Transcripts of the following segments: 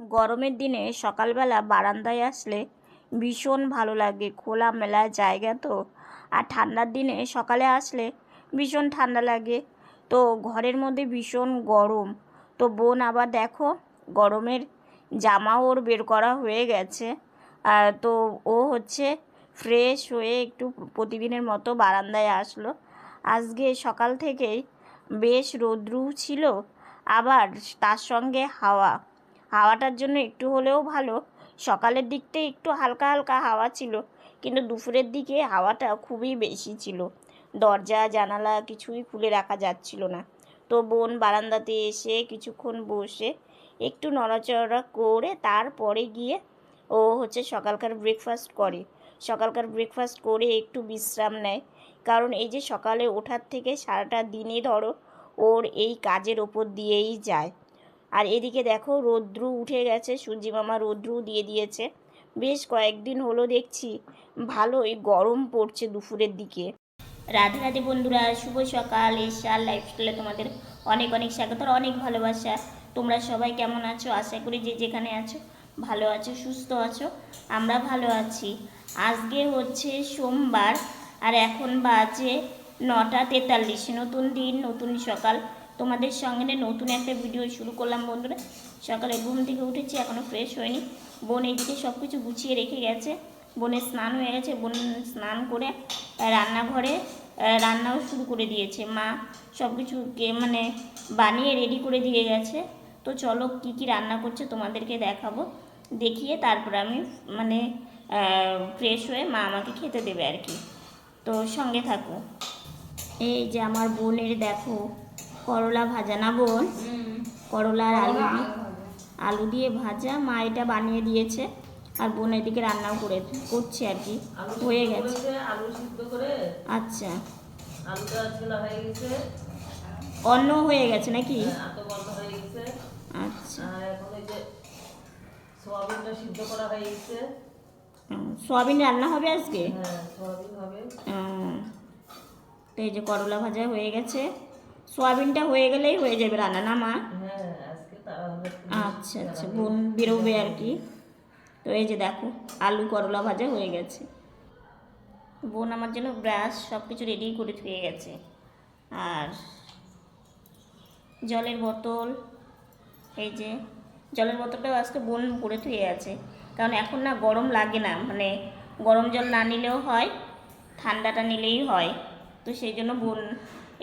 গরমের দিনে সকালবেলা বারান্দায় আসলে ভীষণ ভালো লাগে। খোলা মেলা জায়গা তো। আর ঠান্ডার দিনে সকালে আসলে ভীষণ ঠান্ডা লাগে। তো ঘরের মধ্যে ভীষণ গরম। তো বোন আবার দেখো, গরমের জামা ওর বের করা হয়ে গেছে। তো ও হচ্ছে ফ্রেশ হয়ে একটু প্রতিদিনের মতো বারান্দায় আসলো। আজকে সকাল থেকেই বেশ রৌদ্রু ছিল। আবার তার সঙ্গে হাওয়া। হাওয়াটার জন্য একটু হলেও ভালো। সকালের দিকটাই একটু হালকা হালকা হাওয়া ছিল, কিন্তু দুপুরের দিকে হাওয়াটা খুবই বেশি ছিল। দরজা, জানালা কিছুই খুলে রাখা যাচ্ছিল না। তো বোন বারান্দাতে এসে কিছুক্ষণ বসে একটু নড়াচড়া করে তারপরে গিয়ে ও হচ্ছে সকালকার ব্রেকফাস্ট করে। সকালকার ব্রেকফাস্ট করে একটু বিশ্রাম নেয়। কারণ এই যে সকালে ওঠার থেকে সারাটা দিনে ধরো ওর এই কাজের ওপর দিয়েই যায়। আর এদিকে দেখো রৌদ্রু উঠে গেছে সূর্যি মামা রৌদ্রু দিয়ে দিয়েছে। বেশ কয়েকদিন হলো দেখছি, ভালোই গরম পড়ছে দুপুরের দিকে। রাধে রাধে বন্ধুরা, শুভ সকাল। এশার লাইফস্টাইলে তোমাদের অনেক অনেক স্বাগত অনেক ভালোবাসা। তোমরা সবাই কেমন আছো? আশা করি যে যেখানে আছো, ভালো আছো, সুস্থ আছো, আমরা ভালো আছি। আজকে হচ্ছে সোমবার, আর এখন বাজে নটা তেতাল্লিশ। নতুন দিন, নতুন সকাল। তোমাদের সঙ্গে নতুন একটা ভিডিও শুরু করলাম বন্ধুরা। সকালে ঘুম থেকে উঠেছি এখনও ফ্রেশ হয়নি। বোন এইদিকে সব কিছু গুছিয়ে রেখে গেছে। বোনের স্নান হয়ে গেছে, বোন স্নান করে রান্নাঘরে রান্নাও শুরু করে দিয়েছে। মা সব কিছুকে মানে বানিয়ে রেডি করে দিয়ে গেছে। তো চলো কি কি রান্না করছে তোমাদেরকে দেখাবো। দেখিয়ে তারপর আমি মানে ফ্রেশ হয়ে মা আমাকে খেতে দেবে আর কি। তো সঙ্গে থাকো। এই যে আমার বোনের, দেখো করলা ভাজা না বোন? করলা আর আলু দিয়ে আলু দিয়ে ভাজা। মা এটা বানিয়ে দিয়েছে। আর বোন এদিকে রান্নাও করে করছে আর কি। হয়ে গেছে। আলু আচ্ছা। ছোলা হয়ে গেছে। অন্য হয়ে গেছে নাকি? হয়ে আচ্ছা। সোয়াবিন রান্না হবে আজকে? হ্যাঁ তো এই যে করলা ভাজা হয়ে গেছে। সোয়াবিনটা হয়ে গেলেই হয়ে যাবে রান্না না মা? হ্যাঁ আচ্ছা আচ্ছা বোন বেরোবে আর কি। তো এই যে দেখো আলু করলা ভাজা হয়ে গেছে। বোন আমার জন্য ব্রাশ সব কিছু রেডি করে থুয়ে গেছে। আর জলের বোতল এই যে জলের বোতলটাও আজকে বোন করে থুয়ে আছে। কারণ এখন না গরম লাগে না মানে গরম জল না নিলেও হয় ঠান্ডাটা নিলেই হয়। তো সেই জন্য বোন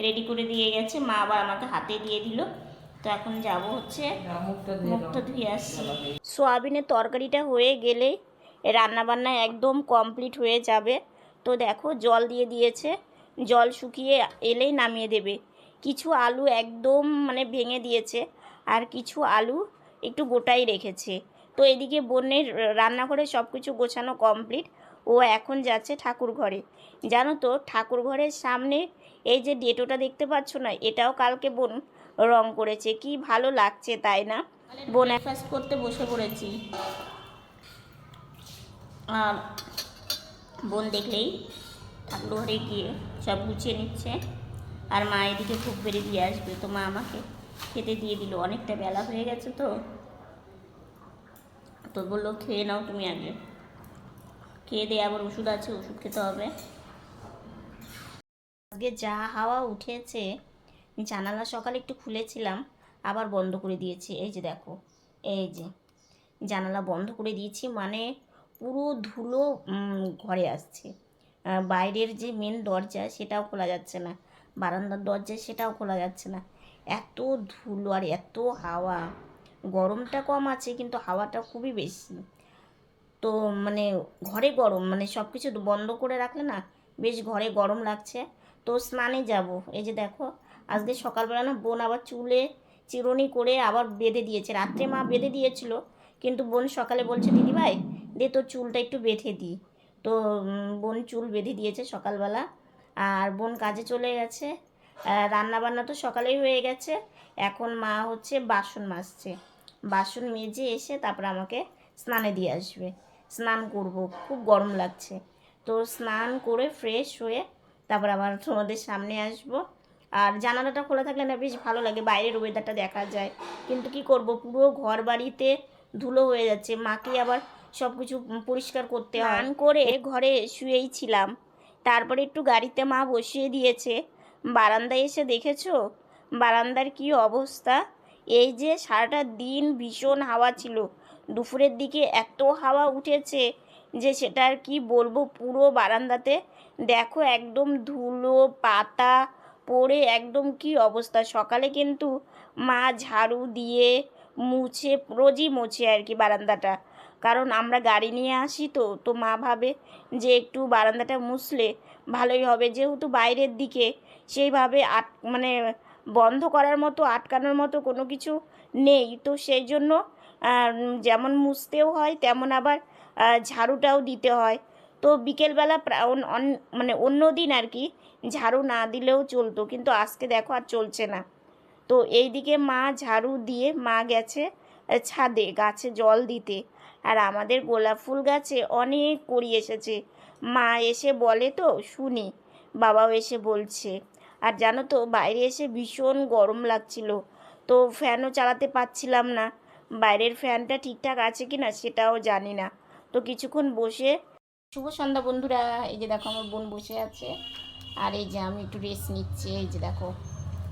রেডি করে দিয়ে গেছে। মা আবার আমাকে হাতে দিয়ে দিল। তো এখন যাব হচ্ছে মুখটা ধুয়ে আসছি। সোয়াবিনের তরকারিটা হয়ে গেলেই রান্নাবান্না একদম কমপ্লিট হয়ে যাবে। তো দেখো জল দিয়ে দিয়েছে। জল শুকিয়ে এলেই নামিয়ে দেবে। কিছু আলু একদম মানে ভেঙে দিয়েছে আর কিছু আলু একটু গোটাই রেখেছে। তো এদিকে বোনের রান্নাঘরে সব কিছু গোছানো কমপ্লিট ও এখন যাচ্ছে ঠাকুর ঘরে জানো তো ঠাকুর ঘরের সামনে এই যে ডেটোটা দেখতে পাচ্ছ না, এটাও কালকে বোন রং করেছে। কি ভালো লাগছে, তাই না? বোন ব্রেকফাস্ট করতে বসে পড়েছি। আর বোন দেখলেই ঠাকুর ঘরে গিয়ে সব গুছিয়ে নিচ্ছে। আর মা এদিকে খুব বেড়ে দিয়ে আসবে। তো মা আমাকে খেতে দিয়ে দিল। অনেকটা বেলা হয়ে গেছে তো। তো বলল, খেয়ে নাও তুমি আগে। খেয়ে দিয়ে আবার ওষুধ আছে, ওষুধ খেতে হবে। আজকে যা হাওয়া উঠেছে জানালা সকালে একটু খুলেছিলাম, আবার বন্ধ করে দিয়েছি। এই যে দেখো, এই যে জানালা বন্ধ করে দিয়েছি মানে পুরো ধুলো ঘরে আসছে। বাইরের যে মেন দরজা, সেটাও খোলা যাচ্ছে না। বারান্দার দরজা, সেটাও খোলা যাচ্ছে না। এত ধুলো আর এত হাওয়া। গরমটা কম আছে, কিন্তু হাওয়াটা খুবই বেশি। তো মানে ঘরে গরম মানে সব কিছু বন্ধ করে রাখলে না, বেশ ঘরে গরম লাগছে। তো স্নানে যাব। এই যে দেখো, আজকে সকালবেলা না বোন আবার চুলে চিরুনি করে আবার বেঁধে দিয়েছে। রাত্রে মা বেঁধে দিয়েছিল, কিন্তু বোন সকালে বলছে, দিদি ভাই, দে তোর চুলটা একটু বেঁধে দিই তো বোন চুল বেঁধে দিয়েছে সকালবেলা। আর বোন কাজে চলে গেছে। রান্না বান্না তো সকালেই হয়ে গেছে। এখন মা হচ্ছে বাসন মাজছে। বাসন মেজে এসে তারপর আমাকে স্নানে দিয়ে আসবে। স্নান করব, খুব গরম লাগছে। তো স্নান করে ফ্রেশ হয়ে তারপর আবার তোমাদের সামনে আসব। আর জানালাটা খোলা থাকলে না বেশ ভালো লাগে বাইরের ওয়েদারটা দেখা যায়। কিন্তু কি করব পুরো ঘর বাড়িতে ধুলো হয়ে যাচ্ছে। মাকে আবার সব কিছু পরিষ্কার করতে হয়। করে ঘরে শুয়েই ছিলাম। তারপরে একটু গাড়িতে মা বসিয়ে দিয়েছে। বারান্দায় এসে দেখেছ? বারান্দার কি অবস্থা? এই যে সারাটা দিন ভীষণ হাওয়া ছিল। দুপুরের দিকে এত হাওয়া উঠেছে। যে সেটা আর কি বলব পুরো বারান্দাতে। দেখো একদম ধুলো, পাতা পড়ে একদম কি অবস্থা। সকালে কিন্তু মা ঝাড়ু দিয়ে মুছে, রোজই মুছে আর কি বারান্দাটা। কারণ আমরা গাড়ি নিয়ে আসি তো তো মা ভাবে যে একটু বারান্দাটা মুছলে ভালোই হবে। যেহেতু বাইরের দিকে, সেইভাবে আট মানে বন্ধ করার মতো, আটকানোর মতো কোনো কিছু নেই। তো সেই জন্য যেমন মুছতেও হয়, তেমন আবার ঝাড়ুটাও দিতে হয়। তো বিকেলবেলা মানে অন্য দিন আর কি ঝাড়ু না দিলেও চলতো। কিন্তু আজকে দেখো আর চলছে না। তো এইদিকে মা ঝাড়ু দিয়ে মা গেছে ছাদে গাছে জল দিতে। আর আমাদের গোলাপ ফুল গাছে অনেক করি এসেছে। মা এসে বলে তো, শুনি। বাবাও এসে বলছে। আর জানো তো, বাইরে এসে ভীষণ গরম লাগছিল। তো ফ্যানও চালাতে পারছিলাম না। বাইরের ফ্যানটা ঠিকঠাক আছে কি না সেটাও জানি না। তো কিছুক্ষণ বসে শুভ সন্ধ্যা বন্ধুরা এই যে দেখো আমার বোন বসে আছে। আর এই যে আমি একটু রেস্ট নিচ্ছি এই যে দেখো।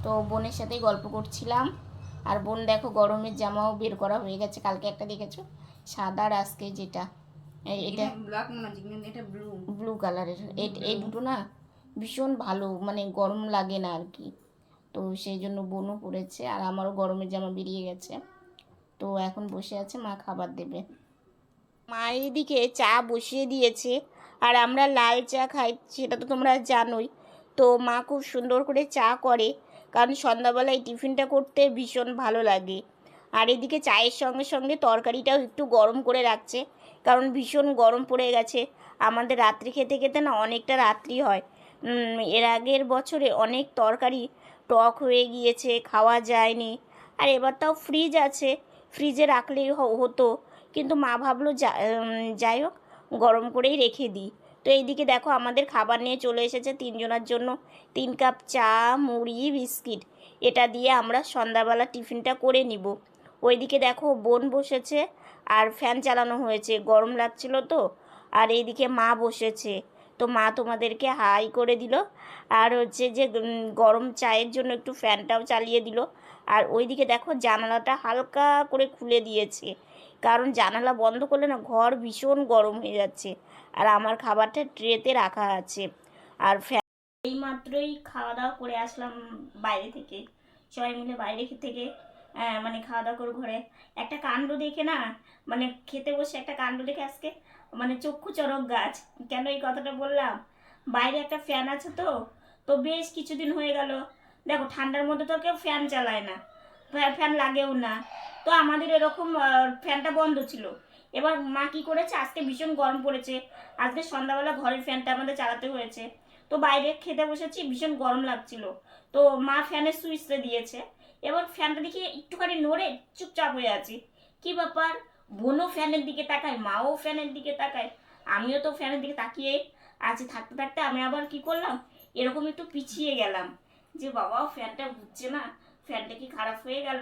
তো বোনের সাথেই গল্প করছিলাম। আর বোন দেখো গরমের জামাও বের করা হয়ে গেছে কালকে একটা দেখেছ? সাদা আর আজকে যেটা। এটা ব্ল্যাক এটা ব্লু ব্লু কালারের এই দুটো না ভীষণ ভালো মানে গরম লাগে না আর কি তো সেই জন্য বোনও পড়েছে আর আমারও গরমের জামা বেরিয়ে গেছে। তো এখন বসে আছে মা খাবার দেবে। মা এদিকে চা বসিয়ে দিয়েছে আর আমরা লাল চা খাই, সেটা তো তোমরা জানোই। তো মা খুব সুন্দর করে চা করে, কারণ সন্ধ্যাবেলায় টিফিনটা করতে ভীষণ ভালো লাগে। আর এদিকে চায়ের সঙ্গে সঙ্গে তরকারিটাও একটু গরম করে রাখছে, কারণ ভীষণ গরম পড়ে গেছে। আমাদের রাত্রি খেতে খেতে না অনেকটা রাত্রি হয়। এর আগের বছরে অনেক তরকারি টক হয়ে গিয়েছে, খাওয়া যায়নি। আর এবার তাও ফ্রিজ আছে। ফ্রিজে রাখলেই হতো। কিন্তু মা ভাবলো যাই হোক, গরম করেই রেখে দিই। তো এইদিকে দেখো আমাদের খাবার নিয়ে চলে এসেছে তিনজনের জন্য। তিন কাপ চা, মুড়ি, বিস্কিট। এটা দিয়ে আমরা সন্ধ্যাবেলা টিফিনটা করে নিব। ওইদিকে দেখো বোন বসেছে আর ফ্যান চালানো হয়েছে। গরম লাগছিল তো, আর এইদিকে মা বসেছে। তো মা তোমাদেরকে হাই করে দিল। আর হচ্ছে যে গরম চায়ের জন্য একটু ফ্যানটাও চালিয়ে দিল। আর ওইদিকে দেখো জানালাটা হালকা করে খুলে দিয়েছে। কারণ জানালা বন্ধ করলে না ঘর ভীষণ গরম হয়ে যাচ্ছে আর আমার খাবারটা ট্রেতে রাখা আছে। আর এই মাত্রই খাওয়া দাওয়া করে আসলাম বাইরে থেকে। সবাই মিলে বাইরে থেকে মানে খাওয়া দাওয়া করে ঘরে। একটা কাণ্ড দেখে না মানে খেতে বসে একটা কাণ্ড দেখে আজকে মানে চক্ষু চরক গাছ। কেন এই কথাটা বললাম? বাইরে একটা ফ্যান আছে তো তো বেশ কিছুদিন হয়ে গেল। দেখো, ঠান্ডার মধ্যে তো কেউ ফ্যান চালায় না। ফ্যান লাগেও না। তো আমাদের এরকম ফ্যানটা বন্ধ ছিল। এবার মা কি করেছে? আজকে ভীষণ গরম পড়েছে। আজকে সন্ধ্যাবেলা ঘরের ফ্যানটা আমাদের চালাতে হয়েছে। তো বাইরে খেতে বসেছি, ভীষণ গরম লাগছিল। তো মা ফ্যানের সুইচটা দিয়েছে। এবার ফ্যানটা দেখে একটুখানি নড়ে চুপচাপ হয়ে আছি। কি ব্যাপার? বোনও ফ্যানের দিকে তাকায়, মাও ফ্যানের দিকে তাকায়। আমিও তো ফ্যানের দিকে তাকিয়ে আছি। থাকতে থাকতে আমি আবার কি করলাম? এরকম একটু পিছিয়ে গেলাম। যে বাবা, ফ্যানটা ঘুরছে না। ফ্যানটা কি খারাপ হয়ে গেল?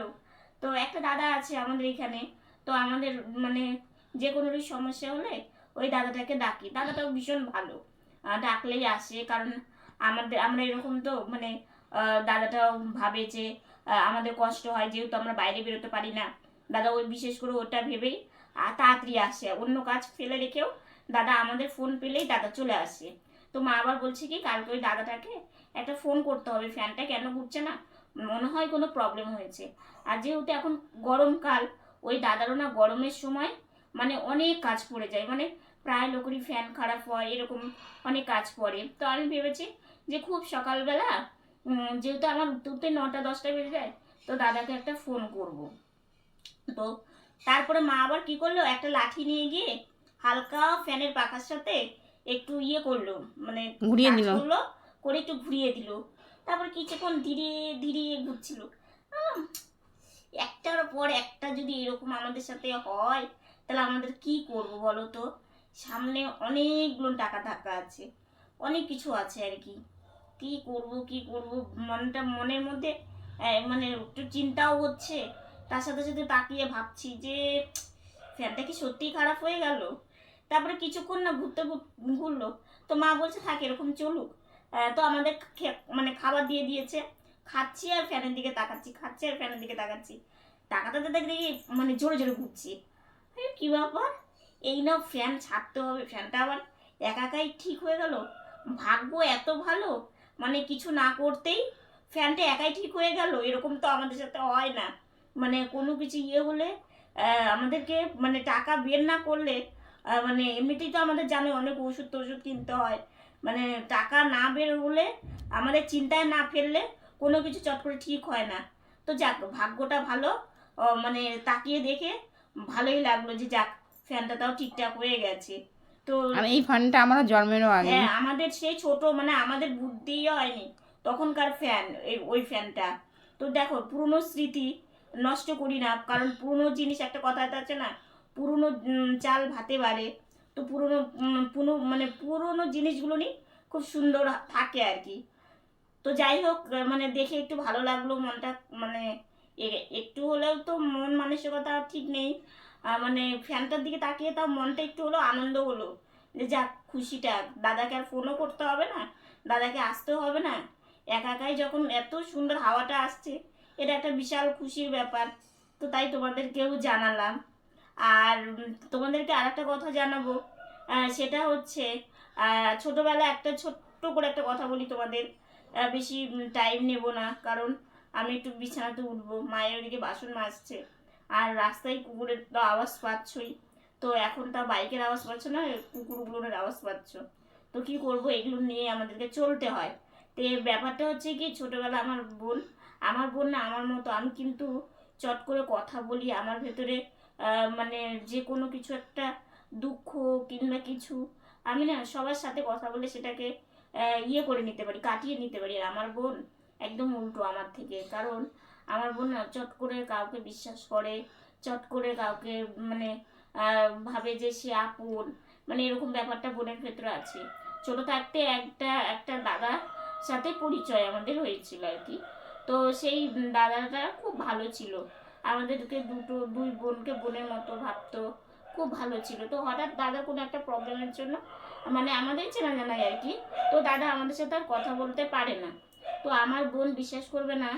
তো একটা দাদা আছে আমাদের এখানে, তো আমাদের মানে যে কোনোরই সমস্যা হলে ওই দাদাটাকে ডাকি। দাদাটাও ভীষণ ভালো। ডাকলেই আসে, কারণ আমাদের, আমরা এরকম তো মানে দাদাটাও ভাবে যে আমাদের কষ্ট হয়, যেহেতু আমরা বাইরে বেরোতে পারি না। দাদা ওই বিশেষ করে ওটা ভেবেই তাড়াতাড়ি আসে। অন্য কাজ ফেলে রেখেও দাদা আমাদের ফোন পেলেই দাদা চলে আসে। তো মা আবার বলছে কি, কালকে ওই দাদাটাকে একটা ফোন করতে হবে। ফ্যানটা কেন ঘুরছে না? মনে হয় কোনো প্রবলেম হয়েছে। আর যেহেতু এখন গরমকাল ওই দাদারও না গরমের সময় মানে অনেক কাজ পড়ে যায়। মানে প্রায় লোকেরই ফ্যান খারাপ হয় এরকম অনেক কাজ পড়ে। তো আমি ভেবেছি যে খুব সকালবেলা যেহেতু আমার উঠতে নটা দশটা বেজে যায় তো দাদাকে একটা ফোন করব। তো তারপরে মা আবার কি করল? একটা লাঠি নিয়ে গিয়ে হালকা ফ্যানের পাখার সাথে একটু ইয়ে করল। মানে ঘুরিয়ে দিল। করে একটু ঘুরিয়ে দিল। তারপর কিছুক্ষণ ধীরে ধীরে ঘুরছিল। একটার পর একটা যদি এরকম আমাদের সাথে হয়, তাহলে আমাদের কি করব বলো তো? সামনে অনেকগুলো টাকা থাকা আছে, অনেক কিছু আছে আর কি। কি করব কি করব? মনটা, মনের মধ্যে মানে একটু চিন্তাও হচ্ছে। তার সাথে সাথে তাকিয়ে ভাবছি যে, ফ্যানটা কি সত্যিই খারাপ হয়ে গেল? তারপরে কিছুক্ষণ না ঘুরতে ঘুরলো। তো মা বলছে, থাক, এরকম চলুক। তো আমাদের মানে খাবার দিয়ে দিয়েছে। খাচ্ছি আর ফ্যানের দিকে তাকাচ্ছি, খাচ্ছি আর ফ্যানের দিকে তাকাচ্ছি। তাকাতে তাকাতে দেখি মানে জোরে জোরে ঘুরছি। কি ব্যাপার? এই না ফ্যান ছাড়তে হবে। ফ্যানটা আবার একা একাই ঠিক হয়ে গেল? ভাগ্য এত ভালো? মানে কিছু না করতেই ফ্যানটা একাই ঠিক হয়ে গেল? এরকম তো আমাদের সাথে হয় না। মানে কোনো কিছু ইয়ে হলে আমাদেরকে মানে টাকা বের না করলে মানে এমনিতেই তো আমাদের জানে অনেক ওষুধ টষুধ কিনতে হয়। মানে টাকা না বের হলে আমাদের চিন্তায় না ফেললে কোনো কিছু চট করে ঠিক হয় না। তো যাক ভাগ্যটা ভালো মানে তাকিয়ে দেখে ভালোই লাগল যে যাক ফ্যানটা তাও ঠিকঠাক হয়ে গেছে। তো এই ফ্যানটা আমার জন্মেরও আগে। হ্যাঁ আমাদের সেই ছোট মানে আমাদের বুদ্ধিই হয়নি তখনকার ফ্যান এই ওই ফ্যানটা। তো দেখো পুরনো স্মৃতি নষ্ট করি না কারণ পুরনো জিনিস একটা কথা আছে না পুরনো চাল ভাতে বাড়ে। তো পুরনো পুরনো মানে পুরনো জিনিসগুলো নি খুব সুন্দর থাকে আর কি। তো যাই হোক মানে দেখে একটু ভালো লাগল মনটা মানে একটু হলেও তো মন মানসিকতা ঠিক নেই। মানে ফ্যানটার দিকে তাকিয়ে তাও মনটা একটু হলেও আনন্দ হলো। যে যাক, খুশিটা। দাদাকে আর ফোনও করতে হবে না। দাদাকে আসতেও হবে না। একা একাই যখন এত সুন্দর হাওয়াটা আসছে, এটা একটা বিশাল খুশির ব্যাপার। তো তাই তোমাদেরকেও জানালাম। আর তোমাদেরকে আর একটা কথা জানাব সেটা হচ্ছে আহ, ছোটবেলায় একটা ছোট্ট করে একটা কথা বলি তোমাদের বেশি টাইম নেব না কারণ আমি একটু বিছানাতে উঠবো মায়ের ওদিকে বাসন মাজছে আর রাস্তায় কুকুরের তো আওয়াজ পাচ্ছই তো এখন তা বাইকের আওয়াজ পাচ্ছ না কুকুরগুলোর আওয়াজ পাচ্ছ তো কি করব এগুলো নিয়ে আমাদেরকে চলতে হয় তো এর ব্যাপারটা হচ্ছে কি ছোটোবেলা আমার বোন আমার বোন না আমার মতো আমি কিন্তু চট করে কথা বলি আমার ভেতরে মানে যে কোনো কিছু একটা দুঃখ কিংবা কিছু, আমি না সবার সাথে কথা বলে সেটাকে ইয়ে করে নিতে পারি, কাটিয়ে নিতে পারি। আর আমার বোন একদম উল্টো আমার থেকে। কারণ আমার বোন চট করে কাউকে বিশ্বাস করে, চট করে কাউকে মানে ভাবে যে সে আপন। মানে এরকম ব্যাপারটা বোনের ক্ষেত্রে আছে। ছোট থাকতে একটা একটা দাদার সাথে পরিচয় আমাদের হয়েছিল আর কি। তো সেই দাদাটা খুব ভালো ছিল। আমাদেরকে দুটো দুই বোনকে বোনের মতো ভাবতো। খুব ভালো ছিল। তো হঠাৎ দাদা কোনো একটা প্রবলেমের জন্য মানে আমাদের চেনা জানাই আর কি, তো দাদা আমাদের সাথে আর কথা বলতে পারে না। তো আমার বোন বিশ্বাস করবে না,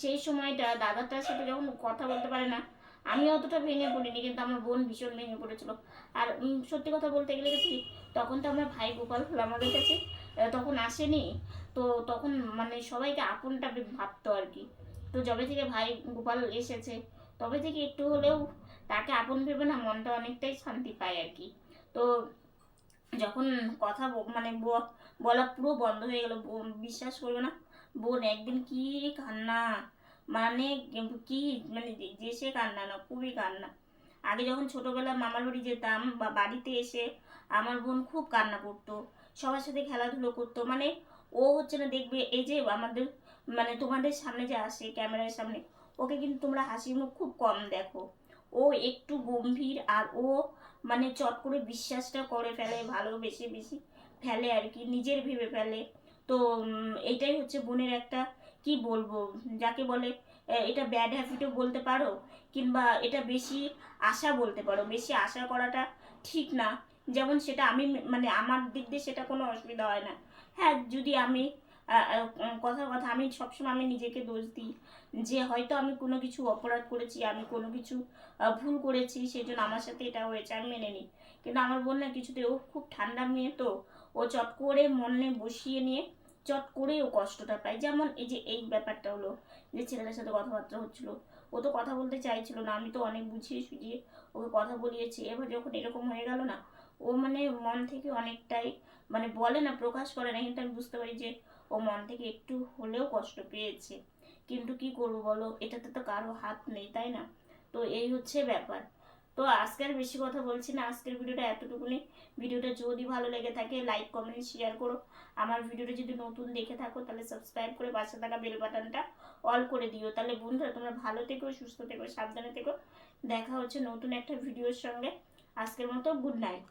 সেই সময়টা দাদাটার সাথে যখন কথা বলতে পারে না, আমি অতটা ভেঙে পড়িনি, কিন্তু আমার বোন ভীষণ ভেঙে পড়েছিল। আর সত্যি কথা বলতে গেলে কি তখন তো আমার ভাই গোপাল হলো আমাদের কাছে তখন আসেনি, তো তখন মানে সবাইকে আপনটা ভাবতো আর কি। তো যবে থেকে ভাই গোপাল এসেছে, তবে থেকে একটু হলেও তাকে আপন ভেবে না মনটা অনেকটাই শান্তি পায় আর কি। তো যখন কথা মানে বলা পুরো বন্ধ হয়ে গেল বিশ্বাস করবে না। বোন, একদিন কি কান্না মানে কি মানে যে সে কান্না না, খুবই কান্না। আগে যখন ছোটবেলা মামার বাড়ি যেতাম বা বাড়িতে এসে আমার বোন খুব কান্না করতো, সবার সাথে খেলাধুলো করতো মানে ও হচ্ছে না দেখবে, এই যে আমাদের মানে তোমাদের সামনে যে আসে, ক্যামেরার সামনে, ওকে কিন্তু তোমরা হাসি মুখ খুব কম দেখো। ও একটু গম্ভীর আর ও মানে চট করে বিশ্বাসটা করে ফেলে, ভালোবেসে বেশি ফেলে আর কি, নিজের ভেবে ফেলে। তো এটাই হচ্ছে বোনের একটা, কি বলব, যাকে বলে এটা ব্যাড হ্যাবিটও বলতে পারো, কিংবা এটা বেশি আশা বলতে পারো। বেশি আশা করাটা ঠিক না। যেমন সেটা আমি মানে আমার দিক দিয়ে সেটা কোনো অসুবিধা হয় না। হ্যাঁ যদি আমি কথার কথা আমি সবসময় আমি নিজেকে দোষ দিই যে হয়তো আমি কোনো কিছু অপরাধ করেছি, আমি কোনো কিছু ভুল করেছি সেই জন্য আমার সাথে এটা হয়েছে, আমি মেনে নিই। কিন্তু আমার বোন না কিছুতে ও খুব ঠান্ডা মেয়ে তো, ও চট করে মনে বসিয়ে নিয়ে চট করে ও কষ্টটা পায়। যেমন এই যে এই ব্যাপারটা হলো যে ছেলেটার সাথে কথাবার্তা হচ্ছিল, ও তো কথা বলতে চাইছিল না, আমি তো অনেক বুঝিয়ে সুঝিয়ে ওকে কথা বলিয়েছি। এবার যখন এরকম হয়ে গেল না, ও মানে মন থেকে অনেকটাই মানে বলে না, প্রকাশ করে না, কিন্তু আমি বুঝতে পারি যে ও মন থেকে একটু হলেও কষ্ট পেয়েছে। কিন্তু কি করব বলো? এটাতে তো কারও হাত নেই, তাই না? তো এই হচ্ছে ব্যাপার। তো আজকে আর বেশি কথা বলছি না। আজকের ভিডিওটা এতটুকুনি। ভিডিওটা যদি ভালো লেগে থাকে লাইক কমেন্ট শেয়ার করো। আমার ভিডিওটা যদি নতুন দেখে থাকো, তাহলে সাবস্ক্রাইব করে পাশে থাকা বেল বাটনটা অল করে দিও। তাহলে বন্ধুরা, তোমরা ভালো থেকো, সুস্থ থেকো, সাবধানে থেকো। দেখা হচ্ছে নতুন একটা ভিডিওর সঙ্গে। আজকের মতো গুড নাইট